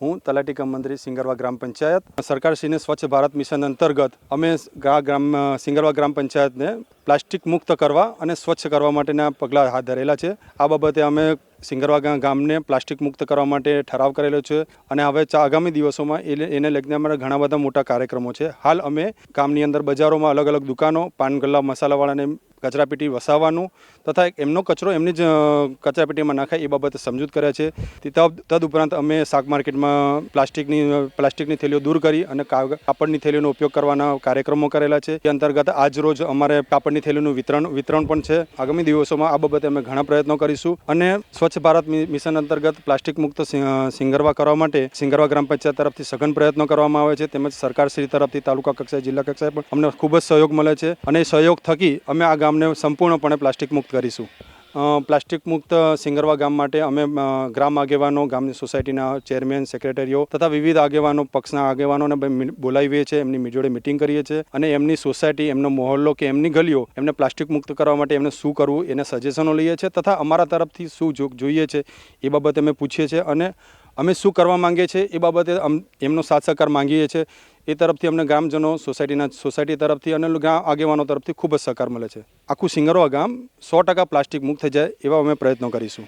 હું તલાટી કમ મંત્રી સિંગરવા ગ્રામ પંચાયત. સરકારશ્રીને સ્વચ્છ ભારત મિશન અંતર્ગત અમે ગ્રામ, સિંગરવા ગ્રામ પંચાયતને પ્લાસ્ટિક મુક્ત કરવા અને સ્વચ્છ કરવા માટેના પગલાં હાથ ધરેલા છે. આ બાબતે અમે સિંગરવા ગામને પ્લાસ્ટિક મુક્ત કરવા માટે ઠરાવ કરેલો છે અને હવે આગામી દિવસોમાં એને લઈને અમારા ઘણા બધા મોટા કાર્યક્રમો છે. હાલ અમે ગામની અંદર બજારોમાં અલગ અલગ દુકાનો પાન ગલ્લા મસાલાવાળાને કચરાપેટી વસાવવાનું તથા એમનો કચરો એમની જ કચરાપેટીમાં નાખાય એ બાબતે સમજૂત કર્યા છે. તદ ઉપરાંત અમે શાક માર્કેટમાં પ્લાસ્ટિકની પ્લાસ્ટિકની થેલીઓ દૂર કરી અને કાપડની થેલીઓનો ઉપયોગ કરવાના કાર્યક્રમો કરેલા છે. એ અંતર્ગત આજ રોજ અમારે કાપડની થેલીનું વિતરણ વિતરણ પણ છે. આગામી દિવસોમાં આ બાબતે અમે ઘણા પ્રયત્નો કરીશું અને સ્વચ્છ ભારત મિશન અંતર્ગત પ્લાસ્ટિક મુક્ત સિંગરવા કરવા માટે સિંગરવા ગ્રામ પંચાયત તરફથી સઘન પ્રયત્નો કરવામાં આવે છે. તેમજ સરકારશ્રી તરફથી તાલુકા કક્ષાએ જિલ્લા કક્ષાએ પણ અમને ખૂબ જ સહયોગ મળે છે અને સહયોગ થકી અમે આ ગામને સંપૂર્ણપણે પ્લાસ્ટિક મુક્ત કરીશું. પ્લાસ્ટિક મુક્ત સિંગરવા ગામ માટે અમે ગ્રામ આગેવાનો, ગામની સોસાયટીના ચેરમેન, સેક્રેટરીઓ તથા વિવિધ આગેવાનો, પક્ષના આગેવાનોને બોલાવીએ છીએ, એમની જોડે મિટિંગ કરીએ છીએ અને એમની સોસાયટી, એમનો મોહલ્લો કે એમની ગલીઓ એમને પ્લાસ્ટિક મુક્ત કરવા માટે એમને શું કરવું, એને સજેશનો લઈએ છીએ તથા અમારા તરફથી શું જોઈએ છે એ બાબતે અમે પૂછીએ છીએ અને અમે શું કરવા માંગીએ છીએ એ બાબતે એમનો સાથ સહકાર માંગીએ છીએ એ તરફથી અમને ગ્રામજનો, સોસાયટીના, સોસાયટી તરફથી અને ગામ આગેવાનો તરફથી ખૂબ જ સહકાર મળે છે. આખું સિંગરવા ગામ સો ટકા પ્લાસ્ટિક મુક્ત થઈ જાય એવા અમે પ્રયત્નો કરીશું.